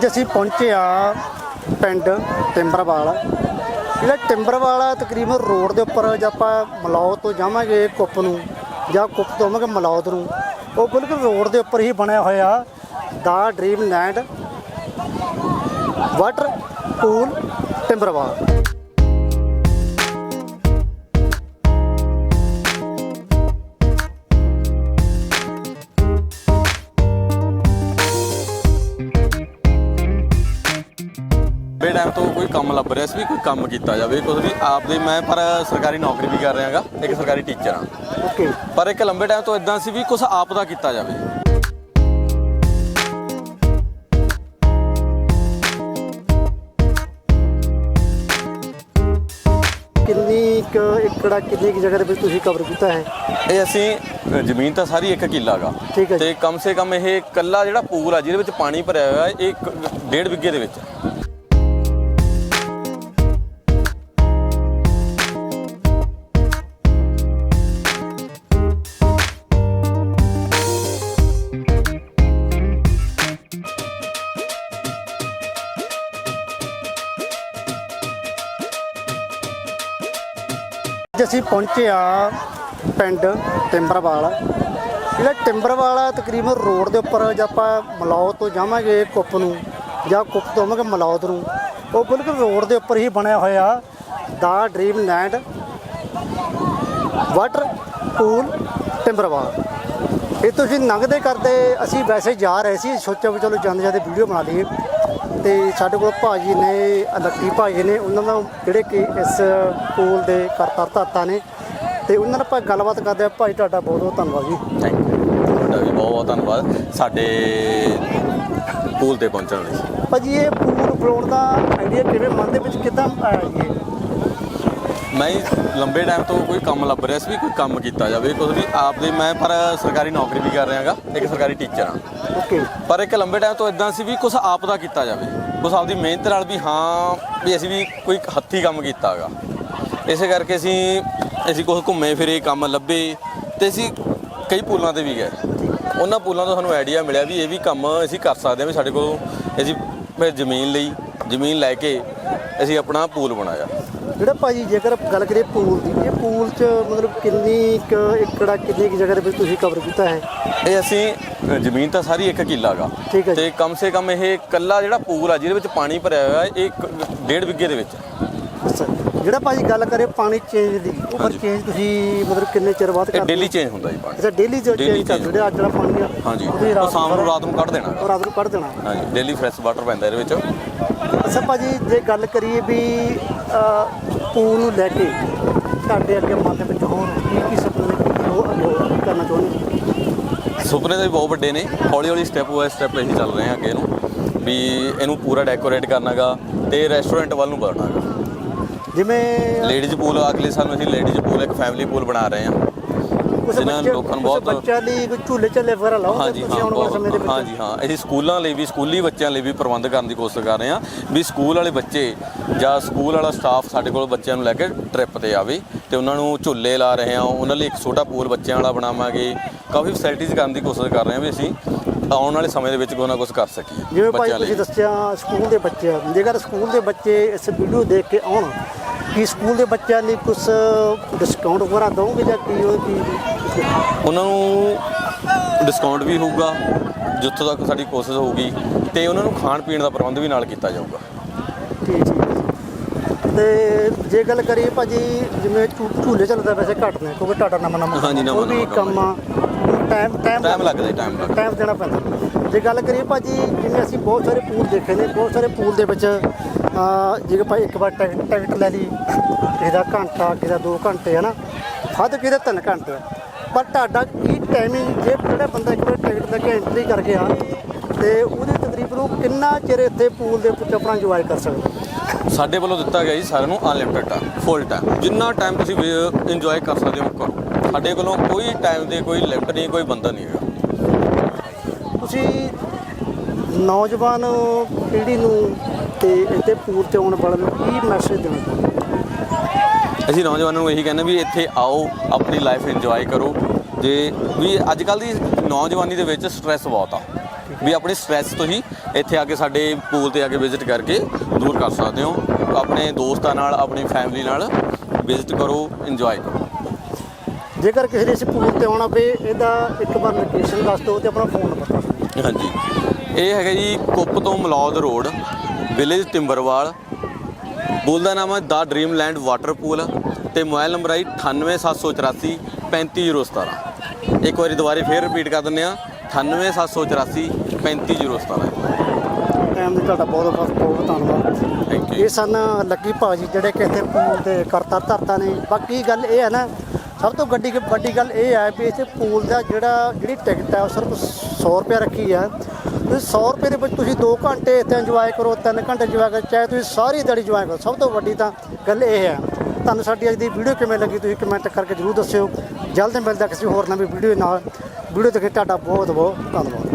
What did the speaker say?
ਅੱਜ ਅਸੀਂ ਪਹੁੰਚੇ ਆ ਪਿੰਡ ਟਿੰਬਰਵਾਲ। ਜਿਹੜਾ ਟਿੰਬਰਵਾਲ ਆ ਤਕਰੀਬਨ ਰੋਡ ਦੇ ਉੱਪਰ ਜੇ ਆਪਾਂ ਮਲੌਦ ਤੋਂ ਜਾਵਾਂਗੇ ਕੁੱਪ ਨੂੰ, ਜਾਂ ਕੁੱਪ ਤੋਂ ਆਵਾਂਗੇ ਮਲੌਦ ਨੂੰ, ਉਹ ਬਿਲਕੁਲ ਰੋਡ ਦੇ ਉੱਪਰ ਹੀ ਬਣਿਆ ਹੋਇਆ the dreamland water pool Timberwal. ਤੋਂ ਕੋਈ ਕੰਮ ਲੱਭ ਰਿਹਾ ਸੀ ਵੀ ਕੋਈ ਕੰਮ ਕੀਤਾ ਜਾਵੇ ਕੁਝ ਵੀ ਆਪਦੇ ਮੈਂ ਪਰ ਸਰਕਾਰੀ ਨੌਕਰੀ ਵੀ ਕਰ ਰਿਹਾਗਾ ਇੱਕ ਸਰਕਾਰੀ ਟੀਚਰ ਹਾਂ। ਓਕੇ ਪਰ ਇੱਕ ਲੰਬੇ ਟਾਈਮ ਤੋਂ ਇਦਾਂ ਸੀ ਵੀ ਕੁਝ ਆਪ ਦਾ ਕੀਤਾ ਜਾਵੇ। ਕਿੰਨੀ ਕੁ ਏਕੜਾ ਕਿੰਨੀ ਕੁ ਜਗ੍ਹਾ ਦੇ ਵਿੱਚ ਤੁਸੀਂ ਕਵਰ ਕੀਤਾ ਹੈ? ਇਹ ਅਸੀਂ ਜ਼ਮੀਨ ਤਾਂ ਸਾਰੀ ਇੱਕ ਕਿੱਲਾ ਗਾ। ਠੀਕ ਹੈ ਜੀ। ਤੇ ਕਮ ਸੇ ਕਮ ਇਹ ਕੱਲਾ ਜਿਹੜਾ ਪੂਲ ਆ ਜਿਹਦੇ ਵਿੱਚ ਪਾਣੀ ਭਰਿਆ ਹੋਇਆ ਹੈ, ਇਹ ਇੱਕ ਡੇਢ ਵਿਗੇ ਦੇ ਵਿੱਚ। ਅੱਜ ਅਸੀਂ ਪਹੁੰਚੇ ਆ ਪਿੰਡ ਟਿੰਬਰਵਾਲ। ਜਿਹੜਾ ਟਿੰਬਰਵਾਲ ਆ ਤਕਰੀਬਨ ਰੋਡ ਦੇ ਉੱਪਰ ਜੇ ਆਪਾਂ ਮਲੌਦ ਤੋਂ ਜਾਵਾਂਗੇ ਕੁੱਪ ਨੂੰ ਜਾਂ ਕੁੱਪ ਤੋਂ ਆਵਾਂਗੇ ਮਲੌਦ ਨੂੰ, ਉਹ ਬਿਲਕੁਲ ਰੋਡ ਦੇ ਉੱਪਰ ਹੀ ਬਣਿਆ ਹੋਇਆ the dreamland water pool Timberwal. ਇਹ ਤੁਸੀਂ ਲੰਘਦੇ ਕਰਦੇ ਅਸੀਂ ਵੈਸੇ ਜਾ ਰਹੇ ਸੀ, ਸੋਚਿਆ ਵੀ ਚਲੋ ਜਾਂਦੇ ਜਾਂਦੇ ਵੀਡੀਓ ਬਣਾ ਲਈਏ। ਤੇ ਸਾਡੇ ਕੋਲ ਭਾਜੀ ਨੇ ਲੱਕੀ ਭਾਜੀ ਨੇ ਉਹਨਾਂ ਦਾ ਜਿਹੜੇ ਕਿ ਇਸ ਪੂਲ ਦੇ ਕਰਤਾ ਧਰਤਾ ਨੇ। ਤੇ ਉਹਨਾਂ ਨਾਲ ਆਪਾਂ ਗੱਲਬਾਤ ਕਰਦੇ ਆ ਭਾਈ ਤੁਹਾਡਾ ਬਹੁਤ ਬਹੁਤ ਧੰਨਵਾਦ ਜੀ। ਥੈਂਕ ਯੂ ਤੁਹਾਡਾ ਵੀ ਬਹੁਤ ਬਹੁਤ ਧੰਨਵਾਦ। ਸਾਡੇ ਪੂਲ ਤੇ ਪਹੁੰਚਣ ਲਈ। ਭਾਜੀ ਇਹ ਪੂਲ ਬਣਾਉਣ ਦਾ ਆਈਡੀਆ ਕਿਵੇਂ ਮਨ ਦੇ ਵਿੱਚ ਕਿੱਦਾਂ ਆਇਆ ਜੀ? ਮੈਂ ਲੰਬੇ ਟਾਈਮ ਤੋਂ ਕੋਈ ਕੰਮ ਲੱਭ ਰਿਹਾ ਸੀ ਵੀ ਕੋਈ ਕੰਮ ਕੀਤਾ ਜਾਵੇ ਕੁਝ ਵੀ ਆਪਦੇ ਮੈਂ ਪਰ ਸਰਕਾਰੀ ਨੌਕਰੀ ਵੀ ਕਰ ਰਿਹਾਗਾ ਇੱਕ ਸਰਕਾਰੀ ਟੀਚਰ ਹਾਂ। ਓਕੇ ਪਰ ਇੱਕ ਲੰਬੇ ਟਾਈਮ ਤੋਂ ਇਦਾਂ ਸੀ ਵੀ ਕੁਝ ਆਪ ਦਾ ਕੀਤਾ ਜਾਵੇ। ਕੁਝ ਆਪਦੀ ਮਿਹਨਤ ਨਾਲ ਵੀ ਹਾਂ ਵੀ ਅਸੀਂ ਵੀ ਕੋਈ ਹੱਥੀ ਕੰਮ ਕੀਤਾਗਾ ਇਸੇ ਕਰਕੇ ਅਸੀਂ ਅਸੀਂ ਕੁਝ ਘੁੰਮੇ ਫਿਰੇ ਕੰਮ ਲੱਭੇ ਤੇ ਅਸੀਂ ਕਈ ਪੂਲਾਂ ਤੇ ਵੀ ਗਏ। ਉਹਨਾਂ ਪੂਲਾਂ ਤੋਂ ਸਾਨੂੰ ਆਈਡੀਆ ਮਿਲਿਆ ਵੀ ਇਹ ਵੀ ਕੰਮ ਅਸੀਂ ਕਰ ਸਕਦੇ ਹਾਂ ਵੀ ਸਾਡੇ ਕੋਲ ਅਸੀਂ ਜ਼ਮੀਨ ਲਈ ਜ਼ਮੀਨ ਲੈ ਕੇ ਅਸੀਂ ਆਪਣਾ ਪੂਲ ਬਣਾਇਆ। ਜਿਹੜਾ ਭਾਜੀ ਜੇਕਰ ਗੱਲ ਕਰੀਏ ਪੂਲ ਦੀ ਇਹ ਪੂਲ 'ਚ ਮਤਲਬ ਕਿੰਨੀ ਕੁ ਏਕੜਾ ਕਿੰਨੀ ਕੁ ਜਗ੍ਹਾ ਦੇ ਵਿੱਚ ਤੁਸੀਂ ਕਵਰ ਕੀਤਾ ਹੈ? ਇਹ ਅਸੀਂ ਅ, ਜ਼ਮੀਨ ਤਾਂ ਸਾਰੀ ਇੱਕ ਕਿੱਲਾ ਗਾ। ਠੀਕ ਹੈ ਜੀ। ਤੇ ਕਮ ਸੇ ਕਮ ਇਹ ਕੱਲਾ ਜਿਹੜਾ ਪੂਲ ਆ ਜਿਹਦੇ ਵਿੱਚ ਪਾਣੀ ਭਰਿਆ ਹੋਇਆ ਹੈ, ਇਹ ਇੱਕ ਡੇਢ ਵਿਗੇ ਦੇ ਵਿੱਚ। ਹੈ। ਅੱਛਾ। ਜਿਹੜਾ ਭਾਜੀ ਗੱਲ ਕਰੇ ਪਾਣੀ ਚੇਂਜ ਦੀ ਉਹ ਪਰ ਹਾਂਜੀ। ਚੇਂਜ ਤੁਸੀਂ ਮਤਲਬ ਕਿੰਨੇ ਚਿਰ ਬਾਅਦ ਇਹ ਕਰਦੇ ਡੇਲੀ ਚੇਂਜ ਹੁੰਦਾ ਜੀ ਪਾਣੀ। ਅੱਛਾ ਡੇਲੀ ਜੋ Daily ਚੇਂਜ ਕਰ change ਜਿਹੜੇ ਅੱਜ ਵਾਲਾ ਪਾਣੀ ਆ ਹਾਂਜੀ। ਉਹ ਸ਼ਾਮ ਨੂੰ ਰਾਤ ਨੂੰ ਕੱਢ ਦੇਣਾ। ਰਾਤ ਨੂੰ ਕੱਢ ਦੇਣਾ। ਹਾਂਜੀ ਡੇਲੀ ਫਰੈਸ਼ ਵਾਟਰ ਪੈਂਦਾ ਇਹਦੇ ਵਿੱਚ। ਅੱਛਾ ਭਾਜੀ ਜੇ ਗੱਲ ਕਰੀਏ ਵੀ ਪੂਲ ਨੂੰ ਲੈ ਕੇ ਤੁਹਾਡੇ ਅੱਗੇ ਮਨ ਦੇ ਵਿੱਚ ਹੋਣ ਕੀ ਕੀ ਸੁਪਨੇ ਨੇ ਕੀ ਅੱਗੇ ਕਰਨਾ ਚਾਹੁੰਦੇ? ਸੁਪਨੇ ਤਾਂ ਬਹੁਤ ਵੱਡੇ ਨੇ। ਹੌਲੀ ਹੌਲੀ ਸਟੈਪ ਬਾਏ ਸਟੈਪ ਅਸੀਂ ਚੱਲ ਰਹੇ ਹਾਂ ਅੱਗੇ ਨੂੰ। ਵੀ ਇਹਨੂੰ ਪੂਰਾ ਡੈਕੋਰੇਟ ਕਰਨਾਗਾ ਤੇ ਰੈਸਟੋਰੈਂਟ ਵੱਲ ਨੂੰ ਵਧਣਾਗਾ। ਜਿਵੇਂ ਲੇਡੀਜ਼ ਪੂਲ ਅਗਲੇ ਸਾਲ ਅਸੀਂ ਲੇਡੀਜ਼ ਪੂਲ ਇੱਕ ਫੈਮਿਲੀ ਪੂਲ ਬਣਾ ਰਹੇ ਹਾਂ ਜਿਨ੍ਹਾਂ ਬੱਚੇ- ਲੋਕਾਂ ਨੂੰ ਕੁਛ ਬਹੁਤ- ਬੱਚਿਆਂ ਲਈ ਕੋਈ ਝੂਲੇ ਝੱਲੇ ਵਗੈਰਾ ਲਾਓ ਹਾਂਜੀ ਤੁਸੀਂ ਹਾਂ ਆਉਣ ਵਾਲੇ ਸਮੇਂ ਦੇ ਬਹੁਤ ਵਿੱਚ। ਹਾਂਜੀ ਹਾਂ। ਅਸੀਂ ਸਕੂਲਾਂ ਲਈ ਵੀ ਸਕੂਲੀ ਬੱਚਿਆਂ ਲਈ ਵੀ ਪ੍ਰਬੰਧ ਕਰਨ ਦੀ ਕੋਸ਼ਿਸ਼ ਕਰ ਰਹੇ ਹਾਂ ਵੀ ਸਕੂਲ ਵਾਲੇ ਬੱਚੇ ਜਾਂ ਸਕੂਲ ਵਾਲਾ ਸਟਾਫ ਸਾਡੇ ਕੋਲ ਬੱਚਿਆਂ ਨੂੰ ਲੈ ਕੇ ਟ੍ਰਿਪ ਤੇ ਆਵੇ ਤੇ ਉਹਨਾਂ ਨੂੰ ਝੁੱਲੇ ਲਾ ਰਹੇ ਹਾਂ। ਉਹਨਾਂ ਲਈ ਇੱਕ ਛੋਟਾ ਪੂਲ ਬੱਚਿਆਂ ਵਾਲਾ ਬਣਾਵਾਂਗੇ। ਕਾਫੀ ਫੈਸਿਲਿਟੀਜ਼ ਕਰਨ ਦੀ ਕੋਸ਼ਿਸ਼ ਕਰ ਰਹੇ ਹਾਂ ਵੀ ਅਸੀਂ ਆਉਣ ਵਾਲੇ ਸਮੇਂ ਦੇ ਵਿੱਚ ਕੋਈ ਨਾ ਕੁਝ ਕਰ ਸਕੀਏ ਜਿਵੇਂ ਭਾਈ ਬੱਚਿਆਂ ਲਈ। ਤੁਸੀਂ ਦੱਸਿਆ ਸਕੂਲ ਦੇ ਬੱਚੇ ਆ। ਜੇਕਰ ਸਕੂਲ ਦੇ ਬੱਚੇ ਇਸ ਵੀਡੀਓ ਦੇਖ ਕੇ ਆਉਣ ਕੀ ਸਕੂਲ ਦੇ ਬੱਚਿਆਂ ਲਈ ਕੁਝ ਡਿਸਕਾਊਂਟ ਵਗੈਰਾ ਦਓਗੇ ਜਾਂ ਕੀ ਉਹ ਕੀ ਉਹਨਾਂ ਨੂੰ ਡਿਸਕਾਊਂਟ ਵੀ ਹੋਊਗਾ ਜਿੱਥੋਂ ਤੱਕ ਸਾਡੀ ਕੋਸ਼ਿਸ਼ ਹੋਊਗੀ ਤੇ ਉਹਨਾਂ ਨੂੰ ਖਾਣ ਪੀਣ ਦਾ ਪ੍ਰਬੰਧ ਵੀ ਨਾਲ ਕੀਤਾ ਜਾਊਗਾ। ਠੀਕ ਠੀਕ ਤੇ ਜੇ ਗੱਲ ਕਰੀਏ ਭਾਜੀ ਜਿਵੇਂ ਝੂ- ਝੂਲੇ ਚੱਲਦਾ ਵੈਸੇ ਘੱਟ ਨੇ ਕਿਉਂਕਿ ਟਾਟਾ ਨਵਾਂ ਨਵਾਂ ਹਾਂਜੀ, ਨਵਾਂ ਉਹ ਵੀ ਨਵਾਂ ਕੰਮ ਆ। ਟਾਈਮ ਟਾਈਮ Time ਲੱਗਦਾ ਜੀ, time ਲੱਗਦਾ। ਟਾਈਮ ਦੇਣਾ ਪੈਂਦਾ। ਜੇ ਗੱਲ ਕਰੀਏ ਭਾਜੀ ਜਿਵੇਂ ਅਸੀਂ ਬਹੁਤ ਸਾਰੇ ਪੂਲ ਦੇਖੇ ਨੇ ਬਹੁਤ ਸਾਰੇ ਪੂਲ ਦੇ ਵਿੱਚ ਅਹ, ਜੇ ਭਾਈ ਇੱਕ ਵਾਰ ਟਿਕਟ ਟਿਕਟ ਲੈ ਲਈ ਕਿਸੇ ਦਾ ਘੰਟਾ ਕਿਸੇ ਦਾ 2 ਘੰਟੇ ਹੈ ਨਾ ਵੱਧ ਕਿਸੇ ਦਾ 3 ਘੰਟੇ। ਆ। ਪਰ ਤੁਹਾਡਾ ਕੀ ਟਾਈਮਿੰਗ ਜੇ ਜਿਹੜਾ ਬੰਦਾ ਇੱਕ ਵਾਰ ਟਿਕਟ ਲੈ ਕੇ ਐਂਟਰੀ ਕਰ ਗਿਆ ਤੇ ਉਹਦੇ ਤਕਰੀਬਨ ਉਹ ਕਿੰਨਾ ਚਿਰ ਇੱਥੇ ਪੂਲ ਦੇ ਵਿੱਚ ਆਪਣਾ ਇੰਜੋਏ ਕਰ ਸਕਦਾ? ਸਾਡੇ ਵੱਲੋਂ ਦਿੱਤਾ ਗਿਆ ਜੀ ਸਾਰਿਆਂ ਨੂੰ ਅਨਲਿਮਿਟਡ ਟਾਈਮ ਫੁੱਲ ਟਾਈਮ ਜਿੰਨਾ ਟਾਈਮ ਤੁਸੀਂ ਇੰਜੋਏ ਕਰ ਸਕਦੇ ਹੋ ਕਰੋ ਸਾਡੇ ਕੋਲੋਂ ਕੋਈ ਟਾਈਮ ਦੇ ਕੋਈ ਲਿਮਟ ਨਹੀਂ ਕੋਈ ਬੰਦਾ ਨਹੀਂ ਹੈਗਾ। ਤੁਸੀਂ ਨੌਜਵਾਨ ਪੀੜ੍ਹੀ ਨੂੰ ਤੇ ਇੱਥੇ ਪੂਰ ਤੇ ਆਉਣ ਵਾਲਿਆਂ ਨੂੰ ਕੀ ਮੈਸੇਜ ਦੇਣਾ ਅਸੀਂ ਨੌਜਵਾਨਾਂ ਨੂੰ ਇਹੀ ਕਹਿੰਦੇ ਵੀ ਇੱਥੇ ਆਓ ਆਪਣੀ ਲਾਈਫ ਇੰਜੋਏ ਕਰੋ। ਜੇ ਵੀ ਅੱਜ ਕੱਲ ਦੀ ਨੌਜਵਾਨੀ ਦੇ ਵਿੱਚ ਸਟ੍ਰੈਸ ਬਹੁਤ ਆ। ਵੀ ਆਪਣੀ ਸਟ੍ਰੈਸ ਤੁਸੀਂ ਇੱਥੇ ਆ ਕੇ ਸਾਡੇ ਪੂਲ ਤੇ ਆ ਕੇ ਵਿਜ਼ਿਟ ਕਰਕੇ ਦੂਰ ਕਰ ਸਕਦੇ ਹੋ। ਆਪਣੇ ਦੋਸਤਾਂ ਨਾਲ ਆਪਣੀ ਫੈਮਿਲੀ ਨਾਲ ਵਿਜ਼ਿਟ ਕਰੋ ਇੰਜੋਏ ਕਰੋ। ਜੇਕਰ ਕਿਸੇ ਨੇ ਇਸ ਪੂਲ ਤੇ ਆਉਣਾ ਪਏ ਇਹਦਾ ਇੱਕ ਵਾਰ ਲੋਕੇਸ਼ਨ ਦੱਸ ਦਿਓ ਤੇ ਆਪਣਾ ਫੋਨ ਨੰਬਰ ਹਾਂਜੀ। ਇਹ ਹੈਗਾ ਜੀ ਕੁੱਪ ਤੋਂ Malaud road village Timberwal pool ਦਾ ਨਾਮ ਹੈ ਦਾ ਡ੍ਰੀਮਲੈਂਡ ਵਾਟਰ ਪੂਲ ਤੇ ਮੋਬਾਈਲ ਨੰਬਰ ਹੈ 98784 35017 ਇੱਕ ਵਾਰੀ ਦੁਬਾਰੇ ਫੇਰ ਰਿਪੀਟ ਕਰ ਦਿੰਦੇ ਆ 98784 35017 ਟਾਈਮ ਦੀ ਤੁਹਾਡਾ ਬਹੁਤ ਬਹੁਤ ਬਹੁਤ ਧੰਨਵਾਦ। ਥੈਂਕ ਯੂ ਇਹ ਸਨ ਲੱਕੀ ਭਾਜੀ ਜਿਹੜੇ ਕਿ ਇੱਥੇ ਪੂਲ ਦੇ ਕਰਤਾ ਧਰਤਾ ਨੇ। ਬਾਕੀ ਗੱਲ ਇਹ ਹੈ ਨਾ ਸਭ ਤੋਂ ਵੱਡੀ ਵੱਡੀ ਗੱਲ ਇਹ ਹੈ ਵੀ ਇੱਥੇ ਪੂਲ ਦਾ ਜਿਹੜਾ ਜਿਹੜੀ ਟਿਕਟ ਹੈ ਉਹ ਸਿਰਫ 100 ਰੁਪਏ ਰੱਖੀ ਹੈ ਤੁਸੀਂ 100 ਰੁਪਏ ਦੇ ਵਿੱਚ ਤੁਸੀਂ 2 ਘੰਟੇ ਇੱਥੇ ਇੰਜੋਏ ਕਰੋ 3 ਘੰਟੇ ਇੰਜੋਏ ਕਰੋ, ਚਾਹੇ ਤੁਸੀਂ ਸਾਰੀ ਦਿਹਾੜੀ ਇੰਜੋਏ ਕਰੋ। ਸਭ ਤੋਂ ਵੱਡੀ ਤਾਂ ਗੱਲ ਇਹ ਹੈ। ਤੁਹਾਨੂੰ ਸਾਡੀ ਅੱਜ ਦੀ ਵੀਡੀਓ ਕਿਵੇਂ ਲੱਗੀ ਤੁਸੀਂ ਕਮੈਂਟ ਕਰਕੇ ਜਰੂਰ ਦੱਸਿਓ। ਜਲਦ ਮਿਲਦਾ ਕਿਸੇ ਹੋਰ ਨਵੀਂ ਵੀਡੀਓ ਨਾਲ। ਵੀਡੀਓ ਦੇਖ ਕੇ ਤੁਹਾਡਾ ਬਹੁਤ ਬਹੁਤ ਧੰਨਵਾਦ।